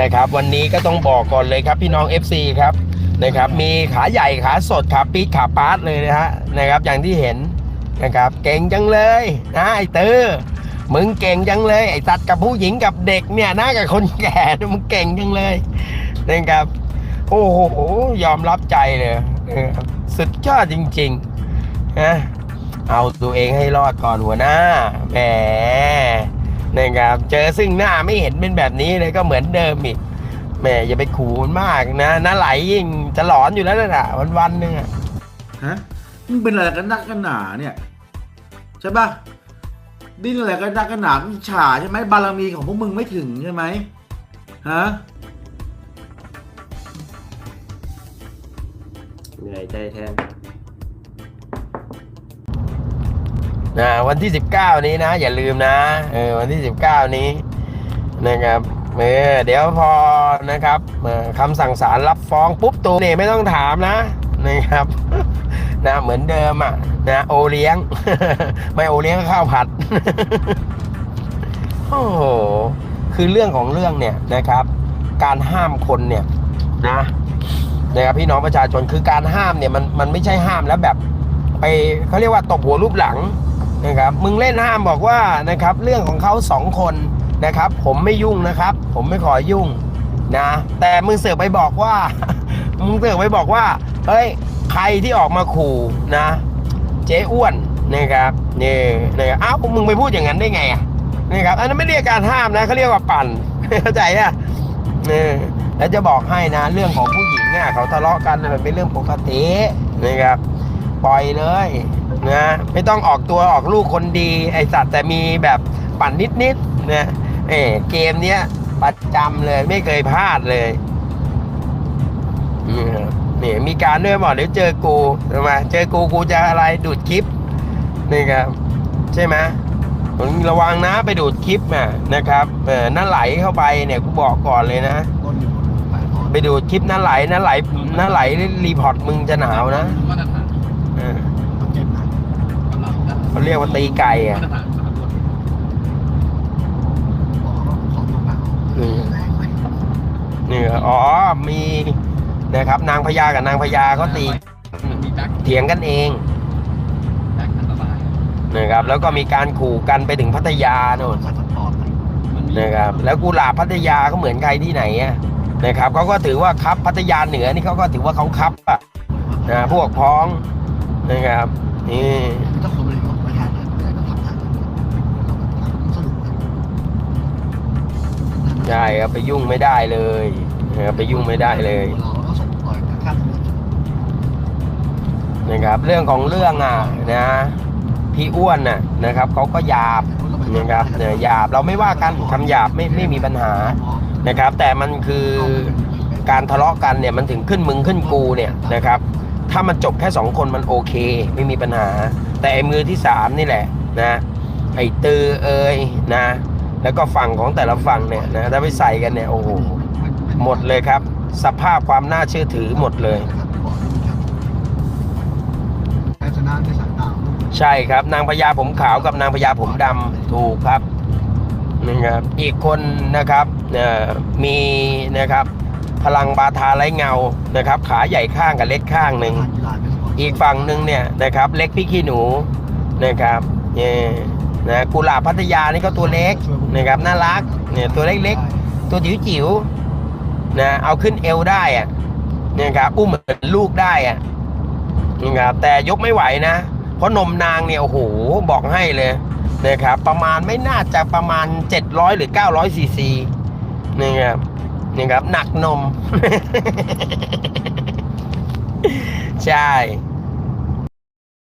นะครับ วันนี้ก็ต้องบอกก่อนเลยครับพี่น้อง FC ครับนะครับ มีขาใหญ่ขาสดขาปี๊ดขาปาร์ตเลยนะฮะนะครับ อย่างที่เห็นนะครับ เก่งจังเลยนะไอ้เตอร์มึงเก่งจังเลยไอ้ตัดกับผู้หญิงกับเด็กเนี่ยนะกับคนแก่มึงเก่งจังเลยนะครับโอ้โหยอมรับใจเลยสุดยอดจริงๆนะเอาตัวเองให้รอดก่อนหัวหน้าแหม นะครับเจอซึ่งหน้าไม่เห็นเป็นแบบนี้เลยก็เหมือนเดิมอีกแหมอย่าไปขู่มันมากนะน้าไหลยิ่งจะหลอนอยู่แล้วนะวันวันๆหนึงอะฮะมึงเป็นอะไรกันนักกันหนาเนี่ยใช่ปะดิ้นอะไรกันนักกันหนามึงฉาใช่ไหมบารมีของพวกมึงไม่ถึงใช่ไหมฮะเหนื่อยใจแทน นะวันที่ 19 นี้นะ อย่าลืมนะเออวันที่ 19 นี้นะครับเออเดี๋ยวพอนะครับคำสั่งศาลรับฟ้องปุ๊บตัวเนี่ยไม่ต้องถามนะนะครับนะเหมือนเดิมอะนะโอเลี้ยง ไม่โอเลี้ยงก็ข้าวผัดโอ้โหคือเรื่องของเรื่องเนี่ยนะครับ การห้ามคนเนี่ยนะนะครับพี่น้องประชาชนคือการห้ามเนี่ยมันมันไม่ใช่ห้ามแล้วแบบ ไปเขาเรียกว่าตบหัวรูปหลัง นะครับมึงเล่นห้ามบอกว่านะครับเรื่องของเขาสองคนนะครับ ผมไม่ยุ่งนะครับ ผมไม่ขอยุ่งนะแต่มึงเสือกไปบอกว่า มึงเสือกไปบอกว่าเฮ้ยใครที่ออกมาขู่นะ เจ๊อ้วนนะครับนี่นะครับอ้าวมึงไปพูดอย่างนั้นได้ไงอะนะครับอันนั้นไม่เรียกการห้ามนะเขาเรียกว่าปั่นเข้าใจอะเออแล้วจะบอกให้นะเรื่องของผู้หญิงเนี่ยเขาทะเลาะกันน่ะมันเป็นเรื่องปกตินะครับปล่อยเลย นะไม่ต้องออกตัวออกลูกคนดี ไอสัตว์แต่มีแบบปั่นนิดๆนะเออเกมเนี้ยประจำเลยไม่เคยพลาดเลยนี่ครับนี่มีการด้วยบอกเดี๋ยวเจอกูใช่ไหมเจอกูกูจะอะไรดูดคลิปนี่ครับ ใช่ไหมมึงระวังนะไปดูดคลิปน่ะนะครับเออนั่นไหลเข้าไปเนี่ยกูบอกก่อนเลยนะ ไปดูดคลิปนั่นไหลนั่นไหลนั่นไหลรีพอร์ตมึงจะหนาวนะ เขาเรียกว่าตีไก่อะนี่นี่อ๋อ มีนะครับ นางพญากับนางพญาก็ตีเถียงกันเองนะครับ แล้วก็มีการขู่กันไปถึงพัทยาโน่นนมีนะครับ แล้วกุหลาบพัทยาก็เหมือนใครที่ไหนอะนะครับเขาก็ถือว่าครับพัทยาเหนือนี่เขาก็ถือว่าเขาครับอะนะพวกพ้องนะครับนี่ ใช่ครับไปยุ่งไม่ได้เลยนะครับไปยุ่งไม่ได้เลยเราก็ส่งต่อยนนะครับ เรื่องของเรื่องอะนะพี่อ้วนน่ะนะครับเขาก็หยาบนะครับเนี่ยหยาบเราไม่ว่ากันคำหยาบไม่ไม่มีปัญหานะครับ แต่มันคือการทะเลาะกันเนี่ยมันถึงขึ้นมึงขึ้นกูเนี่ยนะครับ ถ้ามันจบแค่สองคนมันโอเค ไม่มีปัญหา แต่ไอ้มือที่สามนี่แหละนะไอ้ตือเอ้ยนะ แล้วก็ฝั่งของแต่ละฝั่งเนี่ยนะถ้าไปใส่กันเนี่ยโอ้โหหมดเลยครับ สภาพความน่าเชื่อถือหมดเลยใช่ครับนางพญาผมขาวกับนางพญาผมดำถูกครับนะครับอีกคนนะครับเอ่อมีนะครับพลังบาทาไร้เงานะครับ ขาใหญ่ข้างกับเล็กข้างหนึ่งอีกฝั่งหนึ่งเนี่ยนะครับ เล็กพี่ขี้หนูนะครับเนี่ย นะกุหลาบพัทยานี่ก็ตัวเล็กนะครับน่ารักเนี่ยตัวเล็กๆ ตัวจิ๋วจิ๋วๆนะเอาขึ้นเอวได้อะนะครับอุ้มเหมือนลูกได้อะนะครับแต่ยกไม่ไหวนะ เพราะนมนางเนี่ยโอ้โหบอกให้เลยนะครับประมาณไม่น่าจะประมาณ 700 หรือ 900ซีซีนี่ครับนี่ครับหนักนม ใช่